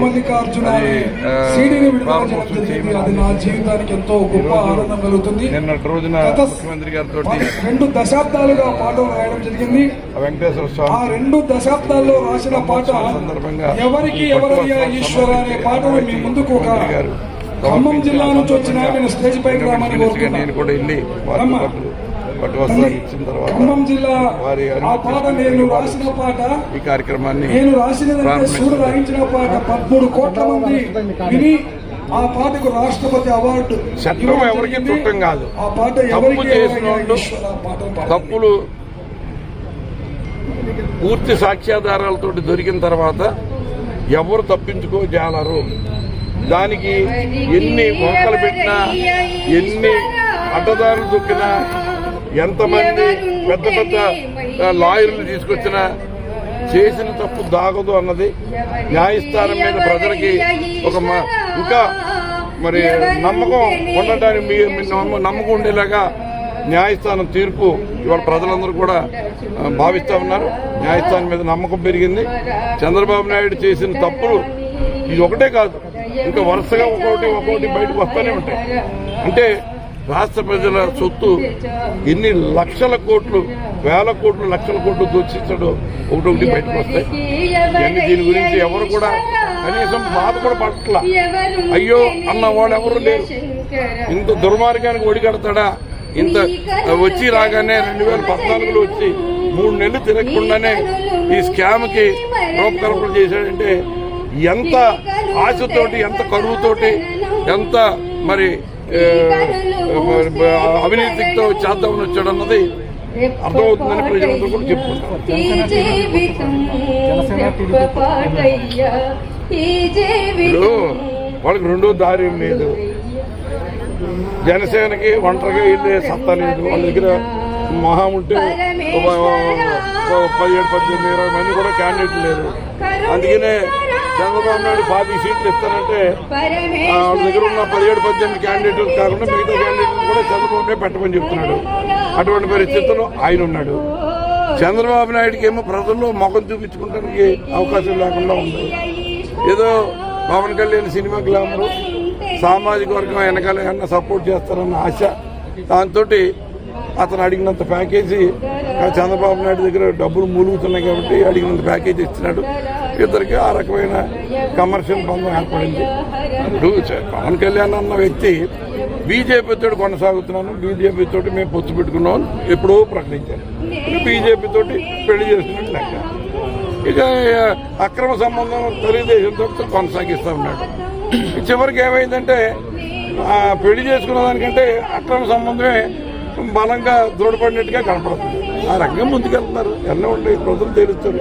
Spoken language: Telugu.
మల్లికార్జున అనే ఆ, సీడీని విడుదల ప్రారంభోత్సవం చేయడం జరిగింది. చేయమని అది నా జీవితానికి ఎంతో గొప్ప ఆనందం కలుగుతుంది. నిన్నటి రోజున గత ముఖ్యమంత్రి గారితో రెండు దశాబ్దాలుగా పాటలు రాయడం జరిగింది. వెంకటేశ్వర ఆ స్వామి రెండు దశాబ్దాల్లో రాసిన పాట సందర్భంగా ఎవరికి ఎవరయ్యా ఈశ్వర అనే పాటను మీ ముందుకు ఒక ఖమ్మం జిల్లా నుంచి వచ్చిన స్టేజ్ పైకి రామని నేను కూడా వెళ్ళి వారి అమ్మ. పట్టు పట్టు వస్త్రాలు ఇచ్చిన తర్వాత వారి పాట రాసిన ఈ కార్యక్రమాన్ని నేను రాయించిన పాట పదమూడు కోట్ల మంది విని ఆ పాటకు రాష్ట్రపతి అవార్డు చట్టం ఎవరికి. చుట్టం కాదు. ఆ పాట ఎవరికి. తప్పులు పూర్తి సాక్ష్యాధారాలతో దొరికిన తర్వాత ఎవరు తప్పించుకో జాలరు దానికి ఎన్ని వంకలు పెట్టినా ఎన్ని అడ్డదారులు దొక్కినా ఎంతమంది పెద్ద పెద్ద లాయర్లు తీసుకొచ్చినా చేసిన తప్పు దాగదు అన్నది న్యాయస్థానం మీద ప్రజలకి ఒక ఇంకా మరి నమ్మకం ఉండటానికి మీ మీ నమ్మ- నమ్మకం ఉండేలాగా న్యాయస్థానం తీర్పు ఇవాళ ప్రజలందరూ కూడా భావిస్తా ఉన్నారు. న్యాయస్థానం మీద నమ్మకం పెరిగింది. చంద్రబాబు నాయుడు చేసిన తప్పులు ఇది ఒకటే కాదు. ఇంకా వరుసగా ఒక్కొక్కటి ఒక్కొక్కటి బయటకు వస్తూనే ఉంటాయి. అంటే రాష్ట్ర ప్రజల సొత్తు ఎన్ని లక్షల కోట్లు వేల కోట్లు లక్షల కోట్లు దోషించడం ఒకటి ఒకటి బయటకు వస్తాయి. దీని గురించి ఎవరు కూడా కనీసం బాధ కూడా పట్ల అయ్యో అన్న వాళ్ళు ఎవరు లేరు. ఇంత దుర్మార్గానికి ఒడిగడతాడా? ఇంత వచ్చి రాగానే రెండు వేల పద్నాలుగులో వచ్చి మూడు నెలలు తిరగకుండానే ఈ స్కామ్కి రూపకల్పన చేశాడంటే ఎంత ఆశతోటి ఎంత కరువుతోటి ఎంత మరి అవినీతితో చేద్దామని వచ్చాడు అన్నది అర్థమవుతుందని ప్రజలందరూ కూడా చెప్పుకుంటారు. ఈ జీవితం రెప్పపాటయ్యా, ఈ ఇప్పుడు జీవితం వాళ్ళకి రెండో దారి లేదు. జనసేనకి ఒంటరిగా వెళ్ళే సత్తా లేదు. వాళ్ళ దగ్గర మహా ఉంటే పదిహేడు పద్దెనిమిది ఇరవై మంది కూడా క్యాండిడేట్లు లేరు. అందుకనే చంద్రబాబు నాయుడు పాతి సీట్లు ఇస్తానంటే వాళ్ళ దగ్గర ఉన్న పదిహేడు పద్దెనిమిది క్యాండిడేట్లు కాకుండా మిగతా క్యాండిడేట్లు కూడా చంద్రబాబు నాయుడు పెట్టమని చెప్తున్నాడు. అటువంటి పరిస్థితుల్లో ఆయన ఉన్నాడు. చంద్రబాబు నాయుడుకి ఏమో ప్రజల్లో ముఖం చూపించుకోవడానికి అవకాశం లేకుండా ఉంది. ఏదో పవన్ కళ్యాణ్ సినిమా గ్లామరు సామాజిక వర్గం వెనకాల ఏమన్నా సపోర్ట్ చేస్తారన్న ఆశ దాంతో అతను అడిగినంత ప్యాకేజీ చంద్రబాబు నాయుడు దగ్గర డబ్బులు మూలుగుతున్నాయి కాబట్టి అడిగినంత ప్యాకేజీ ఇచ్చినాడు. ఇద్దరికి ఆ రకమైన కమర్షియల్ బంధం ఏర్పడింది. పవన్ కళ్యాణ్ అన్న వ్యక్తి బీజేపీ కొనసాగుతున్నాను. బీజేపీ తోటి మేము పొత్తు పెట్టుకున్నాం ఎప్పుడో ప్రకటించాను బీజేపీ తోటి పెళ్ళి చేస్తున్నట్టు లెక్క. ఇక అక్రమ సంబంధం తెలుగుదేశంతో కొనసాగిస్తూ ఉన్నాడు. చివరికి ఏమైందంటే పెళ్ళి చేసుకున్న దానికంటే అక్రమ సంబంధమే బలంగా దృఢపడినట్టుగా కనపడుతుంది. ఆ రకంగా ముందుకెళ్తున్నారు. ఎన్నో ఉండే ప్రజలు తెలుస్తారు